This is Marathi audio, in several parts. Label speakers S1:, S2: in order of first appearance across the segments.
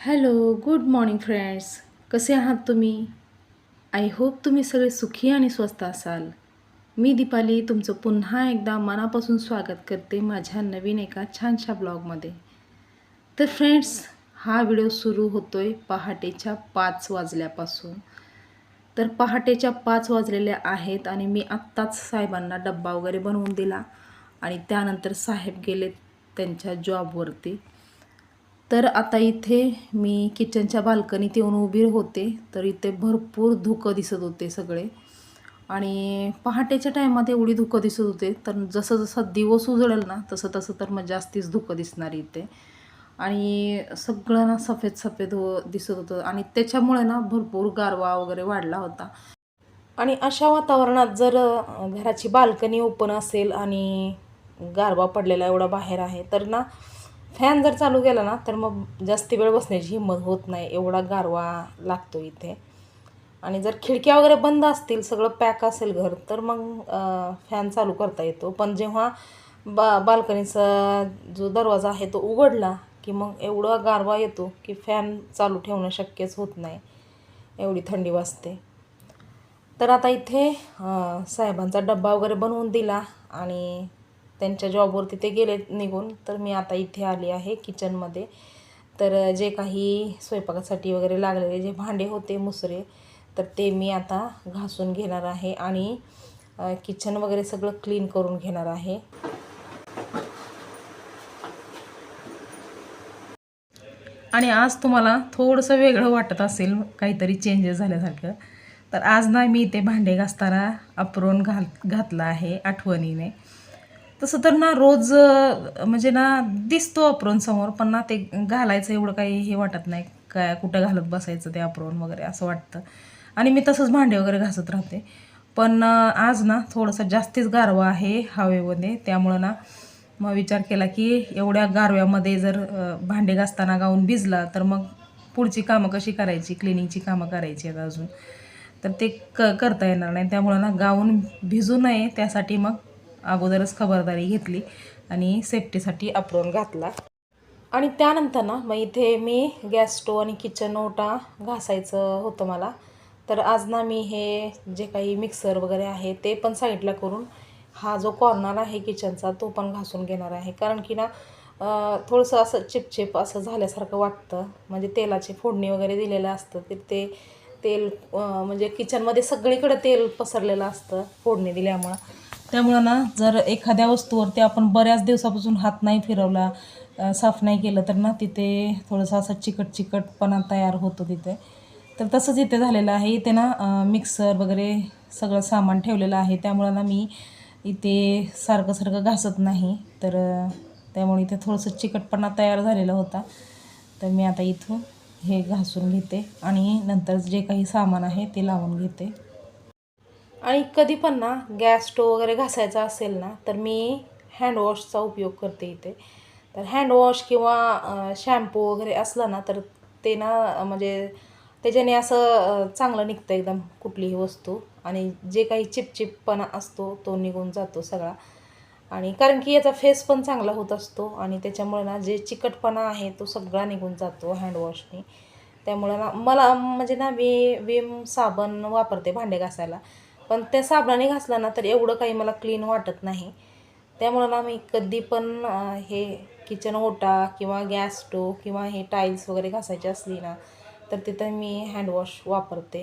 S1: Hello good morning friends. कसे आहात तुम्ही? आय होप तुम्ही सगळे सुखी आणि स्वस्त असाल. मी दीपाली तुमचं पुन्हा एकदा मनापासून स्वागत करते माझ्या नवीन एका छानशा ब्लॉगमध्ये. तर फ्रेंड्स हा व्हिडिओ सुरू होतो आहे पहाटेच्या पाच वाजल्यापासून. तर पहाटेच्या पाच वाजलेल्या आहेत आणि मी आत्ताच साहेबांना डब्बा वगैरे बनवून दिला आणि त्यानंतर साहेब गेले त्यांच्या जॉबवरती तर आता इथे मी किचनच्या बाल्कनीत येऊन उभी होते. तर इथे भरपूर धुकं दिसत होते सगळे. आणि पहाटेच्या टायमात एवढी धुकं दिसत होते. तर जसं जसं दिवस उजळेल ना तसं तसं तर मग जास्तीच धुकं दिसणार इथे. आणि सगळं ना सफेद सफेद हो दिसत होतं. आणि त्याच्यामुळे ना भरपूर गारवा वगैरे वाढला होता. आणि अशा वातावरणात जर घराची बाल्कनी ओपन असेल आणि गारवा पडलेला एवढा बाहेर आहे तर ना फॅन जर चालू केला ना तर मग जास्ती वेळ बसण्याची हिंमत होत नाही. एवढा गारवा लागतो इथे. आणि जर खिडक्या वगैरे बंद असतील सगळं पॅक असेल घर तर मग फॅन चालू करता येतो. पण जेव्हा बा बाल्कनीचा जो दरवाजा आहे तो उघडला की मग एवढा गारवा येतो की फॅन चालू ठेवणं शक्यच होत नाही. एवढी थंडी वाजते. तर आता इथे साहेबांचा डब्बा वगैरे बनवून दिला आणि त्यांच्या जॉबवरती ते गेले निघून तर मी आता इथे आली आहे किचनमध्ये. तर जे काही स्वयंपाकासाठी वगैरे लागलेले जे भांडे होते मुसरे तर ते मी आता घासून घेणार आहे आणि किचन वगैरे सगळं क्लीन करून घेणार आहे. आणि आज तुम्हाला थोडंसं वेगळं वाटत असेल काहीतरी चेंजेस झाल्यासारखं. तर आज ना मी ते भांडे घासताना अप्रोन घाल घातलं आहे आठवणीने. तसं तर ना रोज म्हणजे ना दिसतो अप्रोन समोर पण ना ते घालायचं एवढं काही हे वाटत नाही. काय कुठं घालत बसायचं ते अप्रोन वगैरे असं वाटतं. आणि मी तसंच भांडे वगैरे घासत राहते. पण आज ना थोडंसं जास्तीच गारवा आहे हवेमध्ये. त्यामुळं ना मग विचार केला की एवढ्या गारव्यामध्ये जर भांडे घासताना गाऊन भिजला तर मग पुढची कामं कशी करायची? क्लिनिंगची कामं करायची आहेत अजून. तर ते क करता येणार नाही. त्यामुळं ना गाऊन भिजू नये. त्यासाठी मग अगोदरच खबरदारी घेतली आणि सेफ्टीसाठी अप्रोन घातला. आणि त्यानंतर ना मग इथे मी गॅस स्टोव आणि किचन ओटा घासायचं होतं मला. तर आज ना मी हे जे काही मिक्सर वगैरे आहे ते पण साईडला करून हा जो कॉर्नर आहे किचनचा तो पण घासून घेणार आहे. कारण की ना थोडंसं असं चिपचिप असं झाल्यासारखं वाटतं. म्हणजे तेलाची फोडणी वगैरे दिलेलं असतं. तर ते तेल म्हणजे किचनमध्ये सगळीकडे तेल पसरलेलं असतं फोडणी दिल्यामुळं. त्यामुळं ना जर एखाद्या वस्तूवरती आपण बऱ्याच दिवसापासून हात नाही फिरवला साफ नाही केलं तर ना तिथे थोडंसं असं चिकट चिकटपणा तयार होतो तिथे. तर तसंच इथे झालेलं आहे. इथे ना मिक्सर वगैरे सगळं सामान ठेवलेलं आहे. त्यामुळं ना मी इथे सारखं सारखं घासत नाही. तर त्यामुळे इथे थोडंसं चिकटपणा तयार झालेला होता. तर मी आता इथून हे घासून घेते आणि नंतर जे काही सामान आहे ते लावून घेते. आणि कधी पण ना गॅस स्टोव वगैरे घासायचा असेल ना तर मी हँडवॉशचा उपयोग करते इथे. तर हँडवॉश किंवा शॅम्पू वगैरे असला ना तर ते ना म्हणजे त्याच्याने असं चांगलं निघतं एकदम कुठलीही वस्तू. आणि जे काही चिपचिपपणा असतो तो निघून जातो सगळा. आणि कारण की याचा फेस पण चांगला होत असतो आणि त्याच्यामुळे ना जे चिकटपणा आहे तो सगळा निघून जातो हँडवॉशने त्यामुळे ना मला म्हणजे ना मी विम साबण वापरते भांडे घासायला. पण त्या साबणाने घासला ना तर एवढं काही मला क्लीन वाटत नाही. त्यामुळं ना मी कधी पण हे किचन ओटा किंवा गॅस स्टोव किंवा हे टाईल्स वगैरे घासायची असली ना तर तिथं मी हँडवॉश वापरते.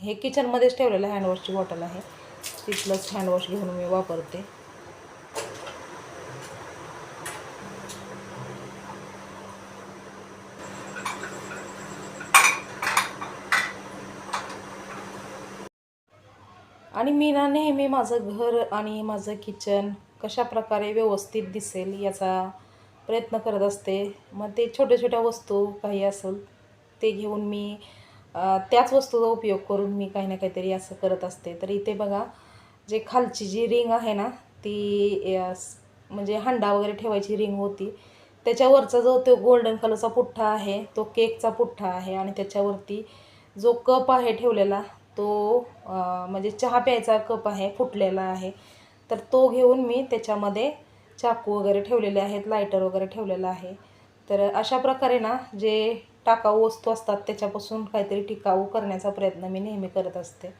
S1: हे किचनमध्येच ठेवलेलं हँडवॉशची बॉटल आहे. तिथलंच हँडवॉश घेऊन मी वापरते. आणि मी ना नेहमी माझं घर आणि माझं किचन कशा प्रकारे व्यवस्थित दिसेल याचा प्रयत्न करत असते. मग ते छोट्या छोट्या वस्तू काही असेल ते घेऊन मी त्याच वस्तूचा उपयोग करून मी काही ना काहीतरी असं करत असते. तर इथे बघा जे खालची जी रिंग आहे ना ती म्हणजे हंडा वगैरे ठेवायची रिंग होती. त्याच्यावरचा जो तो गोल्डन कलरचा पुठ्ठा आहे तो केकचा पुठ्ठा आहे आणि त्याच्यावरती जो कप आहे ठेवलेला तो म्हणजे चहा प्यायचा कप आहे फुटलेला आहे. तर तो घेऊन मी त्याच्यामध्ये चाकू वगैरे ठेवलेले आहेत लायटर वगैरे ठेवलेला आहे. तर अशा प्रकारे ना जे टाकाऊ वस्तू असतात त्याच्यापासून काहीतरी टिकाऊ करण्याचा प्रयत्न मी नेहमी करत असते.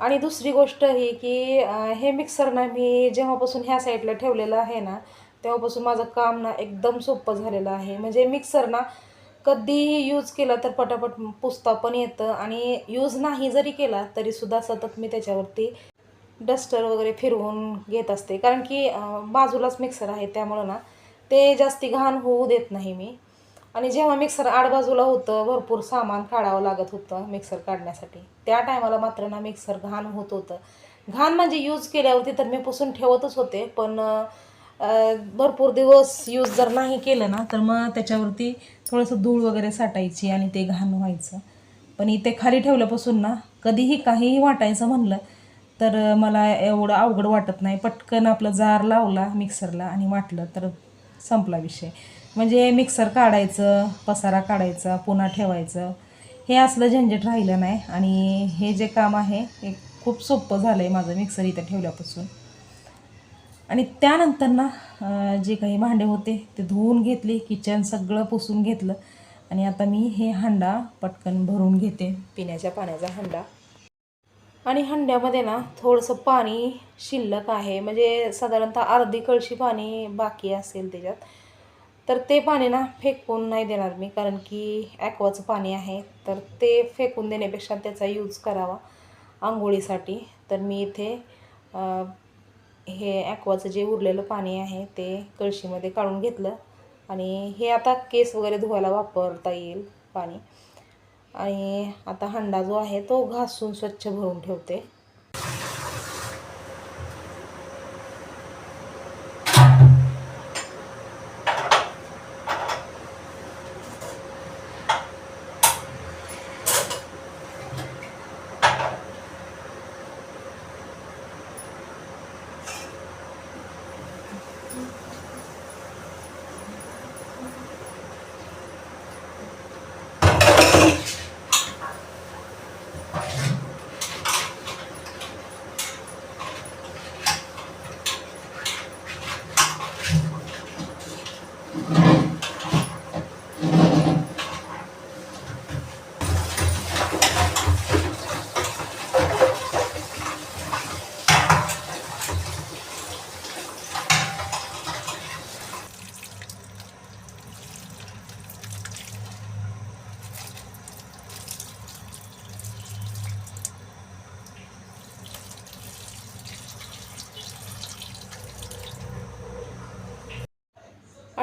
S1: आणि दुसरी गोष्ट ही की हे मिक्सर ना मी जेव्हापासून ह्या साईडला ठेवलेलं आहे ना तेव्हापासून माझं काम ना एकदम सोपं झालेलं आहे. म्हणजे मिक्सर ना कधीही यूज केला तर पटापट पुसता पण येतं. आणि यूज नाही जरी केला तरीसुद्धा सतत मी त्याच्यावरती डस्टर वगैरे फिरवून घेत असते. कारण की बाजूलाच मिक्सर आहे त्यामुळं ना ते जास्ती घाण होऊ देत नाही मी. आणि जेव्हा मिक्सर आडबाजूला होतं भरपूर सामान काढावं लागत होतं मिक्सर काढण्यासाठी. त्या टायमाला मात्र ना मिक्सर घाण होत होतं. घाण म्हणजे यूज केल्यावरती तर मी पुसून ठेवतच होते पण भरपूर दिवस यूज जर नाही केलं ना तर मग त्याच्यावरती थोडंसं धूळ वगैरे साठायची आणि ते घाण व्हायचं. पण इथे खाली ठेवल्यापासून ना कधीही काहीही वाटायचं म्हणलं तर मला एवढं अवघड वाटत नाही. पटकन आपलं जार लावला मिक्सरला आणि वाटलं तर संपला विषय. म्हणजे मिक्सर काढायचं पसारा काढायचा पुन्हा ठेवायचं. हे असलं झंझट राहिलं नाही आणि हे जे काम आहे हे खूप सोपं झालं आहे माझं मिक्सर इथं ठेवल्यापासून. आणि त्यानंतर ना जे काही भांडे होते ते धुवून घेतले किचन सगळं पुसून घेतलं. आणि आता मी हे हंडा पटकन भरून घेते. पिण्याच्या पाण्याचा हांडा. आणि हंड्यामध्ये ना थोडंसं पाणी शिल्लक आहे. म्हणजे साधारणतः अर्धी कळशी पाणी बाकी असेल त्याच्यात. तर ते पाणी ना फेकून नाही देणार मी कारण की ॲक्वाचं पाणी आहे. तर ते फेकून देण्यापेक्षा त्याचा यूज करावा. आंघोळीसाठी. तर मी इथे हे ॲक्वाचं जे उरलेलं पाणी आहे ते कळशीमध्ये काढून घेतलं. आणि हे आता केस वगैरे धुवायला वापरता येईल पाणी. आणि आता हंडा जो आहे तो घासून स्वच्छ भरून ठेवते.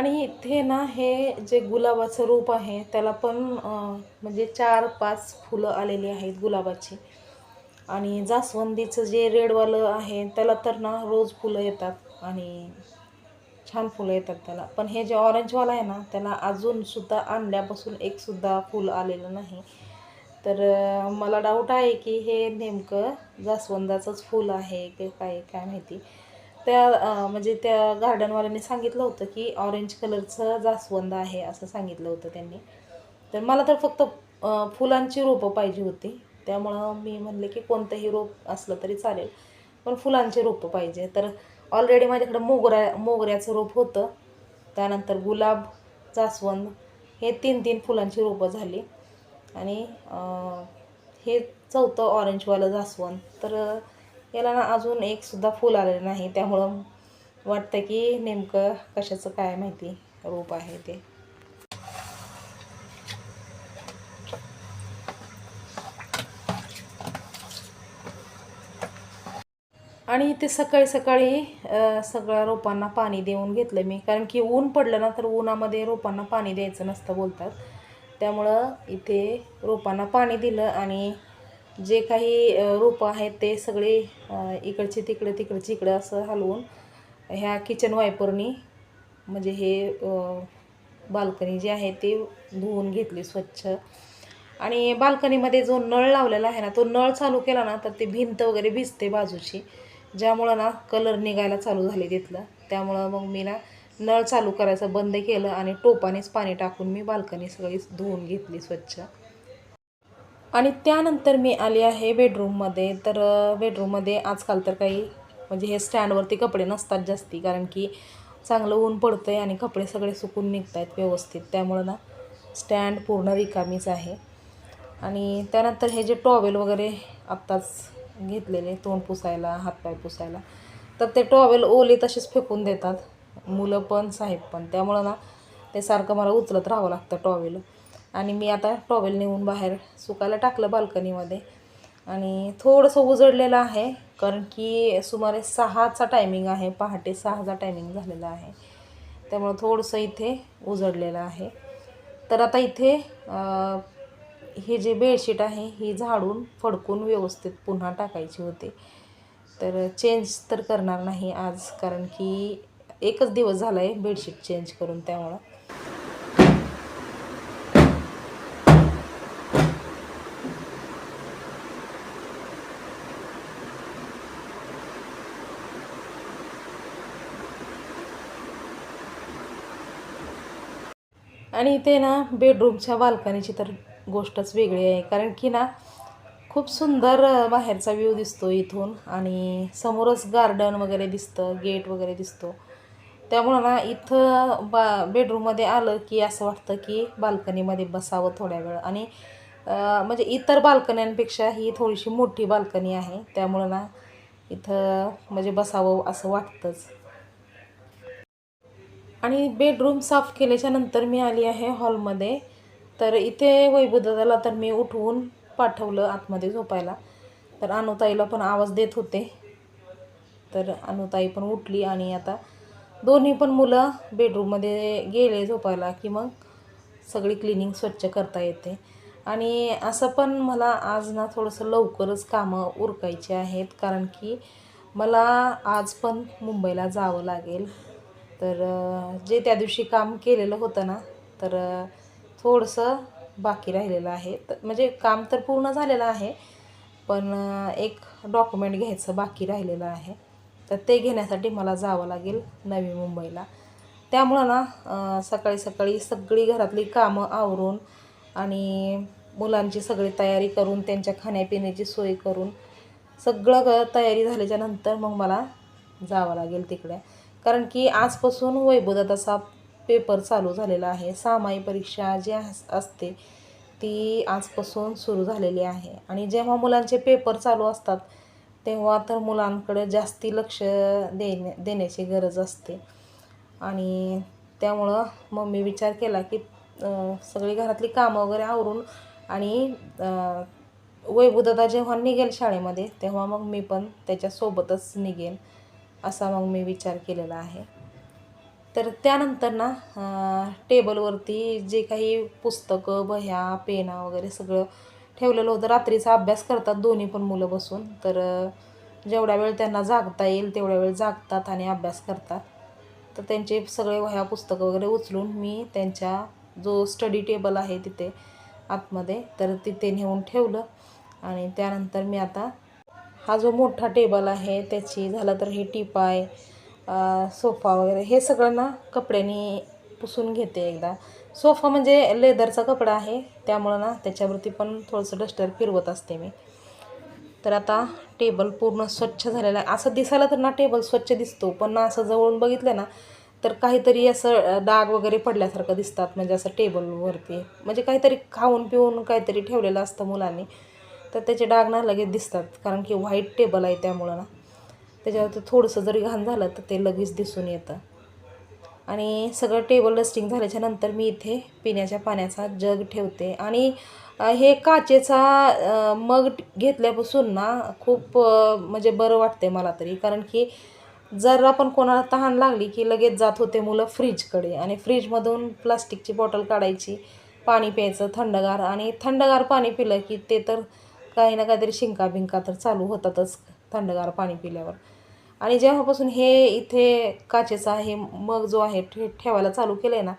S1: आणि इथे ना हे जे गुलाबाचं रूप आहे त्याला पण म्हणजे चार पाच फुलं आलेली आहेत गुलाबाची. आणि जास्वंदीचं जे रेडवालं आहे त्याला तर ना रोज फुलं येतात आणि छान फुलं येतात त्याला. पण हे जे ऑरेंजवालं आहे ना त्याला अजूनसुद्धा आणल्यापासून एकसुद्धा फुल आलेलं नाही. तर मला डाऊट आहे की हे नेमकं जास्वंदाचंच फूल आहे की काय काय माहिती. त्या म्हणजे त्या गार्डनवाल्यांनी सांगितलं होतं की ऑरेंज कलरचं जास्वंद आहे असं सांगितलं होतं त्यांनी. तर मला तर फक्त फुलांची रोपं पाहिजे होती. त्यामुळं मी म्हणले की कोणतंही रोप असलं तरी चालेल पण फुलांची रोपं पाहिजे. तर ऑलरेडी माझ्याकडं मोगऱ्या मोगऱ्याचं रोप होतं. त्यानंतर गुलाब जास्वंद हे तीन तीन फुलांची रोपं झाली. आणि हे चौथं ऑरेंजवालं जास्वंद. तर याला ना अजून एकसुद्धा फूल आलेलं नाही. त्यामुळं वाटतं की नेमकं कशाचं काय माहिती रोप आहे ते. आणि इथे सकाळी सकाळी सगळ्या रोपांना पाणी देऊन घेतलं मी. कारण की ऊन पडलं ना तर उन्हामध्ये रोपांना पाणी द्यायचं नसतं बोलतात. त्यामुळं इथे रोपांना पाणी दिलं आणि जे काही रोपं आहेत ते सगळे इकडचे तिकडे तिकडचे इकडं असं हलवून ह्या किचन वायपरनी म्हणजे हे बाल्कनी जे आहे ते धुवून घेतली स्वच्छ. आणि बाल्कनीमध्ये जो नळ लावलेला आहे ना तो नळ चालू केला ना तर ते भिंत वगैरे भिजते बाजूची. ज्यामुळं ना कलर निघायला चालू झाले तिथलं. त्यामुळं मग मी ना नळ चालू करायचं बंद केलं आणि टोपानेच पाणी टाकून मी बाल्कनी सगळी धुवून घेतली स्वच्छ. आणि त्यानंतर मी आली आहे बेडरूममध्ये तर बेडरूममध्ये आजकाल तर काही म्हणजे हे स्टँडवरती कपडे नसतात जास्ती. कारण की चांगलं ऊन पडतं आहे आणि कपडे सगळे सुकून निघत आहेत व्यवस्थित. त्यामुळं ना स्टँड पूर्ण रिकामीच आहे. आणि त्यानंतर हे जे टॉवेल वगैरे आत्ताच घेतलेले तोंड पुसायला हातपाय पुसायला तर ते टॉवेल ओले तसेच फेकून देतात. मुलं पण साहेब पण. त्यामुळं ना ते सारखं मला उचलत राहावं लागतं टॉवेल आणि मी आता टॉवेल नेऊन बाहेर सुकायला टाकलं बाल्कनीमध्ये. आणि थोडंसं उजळलेलं आहे कारण की सुमारे सहाचा टायमिंग आहे पहाटे सहाचा टायमिंग झालेला आहे. त्यामुळं थोडंसं इथे उजळलेलं आहे. तर आता इथे हे जे बेडशीट आहे ही झाडून फडकून व्यवस्थित पुन्हा टाकायची होती. तर चेंज तर करणार नाही आज कारण की एकच दिवस झाला आहे बेडशीट चेंज करून त्यामुळं. आणि इथे ना बेडरूमच्या बाल्कनीची तर गोष्टच वेगळी आहे. कारण की ना खूप सुंदर बाहेरचा व्ह्यू दिसतो इथून आणि समोरच गार्डन वगैरे दिसतं गेट वगैरे दिसतो. त्यामुळं ना इथं बा बेडरूममध्ये आलं की असं वाटतं की बाल्कनीमध्ये बसावं थोड्या वेळ. आणि म्हणजे इतर बाल्कन्यांपेक्षा ही थोडीशी मोठी बाल्कनी आहे. त्यामुळं ना इथं म्हणजे बसावं असं वाटतंच. आणि बेडरूम साफ केल्याच्यानंतर मी आली आहे हॉलमध्ये तर इथे वैभवदादाला तर मी उठवून पाठवलं आतमध्ये झोपायला. तर अनुताईला पण आवाज देत होते. तर अनुताई पण उठली आणि आता दोन्ही पण मुलं बेडरूममध्ये गेले झोपायला की मग सगळी क्लिनिंग स्वच्छ करता येते. आणि असं पण मला आज ना थोडंसं लवकरच कामं उरकायची आहेत. कारण की मला आज पण मुंबईला जावं लागेल. तर जे त्या दिवशी काम केलेलं होतं ना तर थोडंसं बाकी राहिलेलं आहे. तर म्हणजे काम तर पूर्ण झालेलं आहे पण एक डॉक्युमेंट घ्यायचं बाकी राहिलेलं आहे. तर ते घेण्यासाठी मला जावं लागेल नवी मुंबईला. त्यामुळं ना सकाळी सकाळी सगळी घरातली कामं आवरून आणि मुलांची सगळी तयारी करून त्यांच्या खाण्यापिण्याची सोय करून सगळं तयारी झाल्याच्यानंतर मग मला जावं लागेल तिकडे. कारण की आजपासून वैभवदत्ताचा पेपर चालू झालेला आहे. सामाई परीक्षा जी अस- असते ती आजपासून सुरू झालेली आहे. आणि जेव्हा मुलांचे पेपर चालू असतात तेव्हा तर मुलांकडे जास्ती लक्ष देण्या देण्याची गरज असते. आणि त्यामुळं मम्मी विचार केला की सगळी घरातली कामं वगैरे आवरून आणि अं, जेव्हा निघेल शाळेमध्ये तेव्हा मग मी पण त्याच्यासोबतच निघेन. असा मग मी विचार केलेला आहे. तर त्यानंतर ना टेबलवरती जे काही पुस्तकं वह्या पेना वगैरे सगळं ठेवलेलं होतं. रात्रीचा अभ्यास करतात दोन्ही पण मुलं बसून. तर जेवढ्या वेळ त्यांना जागता येईल तेवढ्या वेळ जागतात आणि अभ्यास करतात. तर त्यांचे सगळे वह्या पुस्तकं वगैरे उचलून मी त्यांच्या जो स्टडी टेबल आहे तिथे आतमध्ये तर तिथे नेऊन ठेवलं. आणि त्यानंतर मी आता हा जो मोठा टेबल आहे त्याची झालं तर हे टिपाय सोफा वगैरे हे सगळं ना कपड्यांनी पुसून घेते एकदा. सोफा म्हणजे लेदरचा कपडा आहे त्यामुळं ना त्याच्यावरती पण थोडंसं डस्टर फिरवत असते मी. तर आता टेबल पूर्ण स्वच्छ झालेला आहे. असं दिसायला तर ना टेबल स्वच्छ दिसतो पण ना असं जवळून बघितलं ना तर काहीतरी असं डाग वगैरे पडल्यासारखं दिसतात म्हणजे असं टेबलवरती. म्हणजे काहीतरी खाऊन पिऊन काहीतरी ठेवलेलं असतं मुलांनी. तर त्याचे डाग ना लगेच दिसतात कारण की व्हाईट टेबल आहे त्यामुळं ना. त्याच्यावर थोडंसं जरी घाण झालं तर ते लगेच दिसून येतं. आणि सगळं टेबल डस्टिंग झाल्याच्यानंतर मी इथे पिण्याच्या पाण्याचा जग ठेवते. आणि हे काचेचा मग घेतल्यापासून ना खूप म्हणजे बरं वाटते मला तरी. कारण की जर आपण कोणाला तहान लागली की लगेच जात होते मुलं फ्रीजकडे आणि फ्रीजमधून प्लास्टिकची बॉटल काढायची पाणी प्यायचं थंडगार. आणि थंडगार पाणी पिलं की ते तर काही ना काहीतरी शिंका बिंका तर चालू होतातच थंडगार पाणी पिल्यावर. आणि जेव्हापासून हे इथे काचेचा हे मग जो आहे ठे ठेवायला चालू केलं आहे ना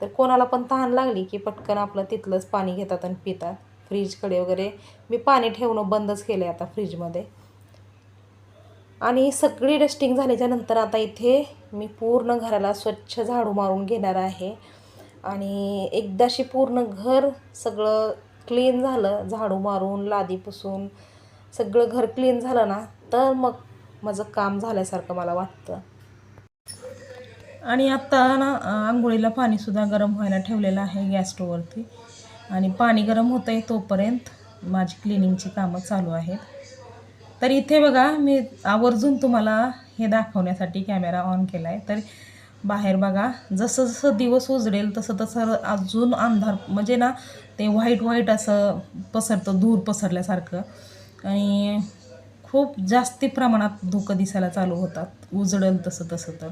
S1: तर कोणाला पण तहान लागली की पटकन आपलं तिथलंच पाणी घेतात आणि पितात. फ्रीजकडे वगैरे मी पाणी ठेवणं बंदच केलं आहे आता फ्रीजमध्ये. आणि सगळी डस्टिंग झाल्याच्यानंतर आता इथे मी पूर्ण घराला स्वच्छ झाडू मारून घेणार आहे. आणि एकदाशी पूर्ण घर सगळं क्लीन झालं झाडू मारून लादी पुसून सगळं घर क्लीन झालं ना तर मग माझं काम झाल्यासारखं मला वाटतं. आणि आत्ता ना आंघोळीला पाणीसुद्धा गरम व्हायला ठेवलेलं आहे गॅस आणि पाणी गरम होतं आहे तोपर्यंत माझी क्लिनिंगची कामं चालू आहेत. तर इथे बघा मी आवर्जून तुम्हाला हे दाखवण्यासाठी कॅमेरा ऑन केला आहे तर बाहेर बघा. जसं जसं दिवस उजडेल तसं तसं अजून अंधार म्हणजे ना ते व्हाईट व्हाईट असं पसरतं धूर पसरल्यासारखं. आणि खूप जास्ती प्रमाणात धुकं दिसायला चालू होतात. उजडेल तसं तसं तर.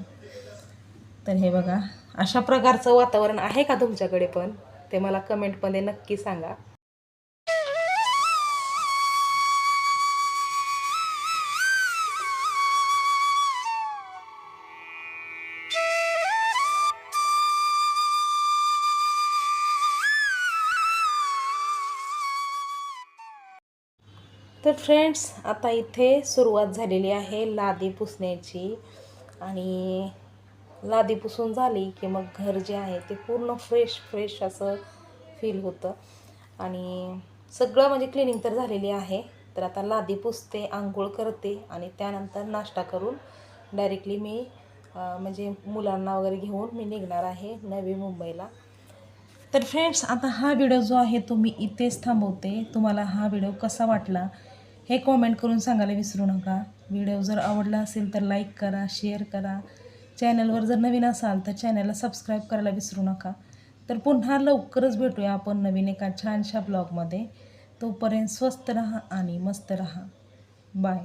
S1: तर हे बघा. अशा प्रकारचं वातावरण आहे का तुमच्याकडे पण? ते मला कमेंटमध्ये नक्की सांगा. तर फ्रेंड्स आता इथे सुरुवात झालेली आहे लादी पुसण्याची. आणि लादी पुसून झाली की मग घर जे आहे ते पूर्ण फ्रेश फ्रेश असं फील होतं. आणि सगळं म्हणजे क्लिनिंग तर झालेली आहे. तर आता लादी पुसते आंघोळ करते आणि त्यानंतर नाश्ता करून डायरेक्टली मी म्हणजे मुलांना वगैरे घेऊन मी निघणार आहे नवी मुंबईला. तर फ्रेंड्स आता हा व्हिडिओ जो आहे तो मी इथेच थांबवते. तुम्हाला हा व्हिडिओ कसा वाटला? हे कॉमेंट करून सांगायला विसरू नका. व्हिडिओ जर आवडला असेल तर लाईक करा शेअर करा. चॅनलवर जर नवीन असाल तर चॅनलला सबस्क्राईब करायला विसरू नका. तर पुन्हा लवकरच भेटूया आपण नवीन एका छानशा ब्लॉगमध्ये तोपर्यंत स्वस्त रहा आणि मस्त रहा. बाय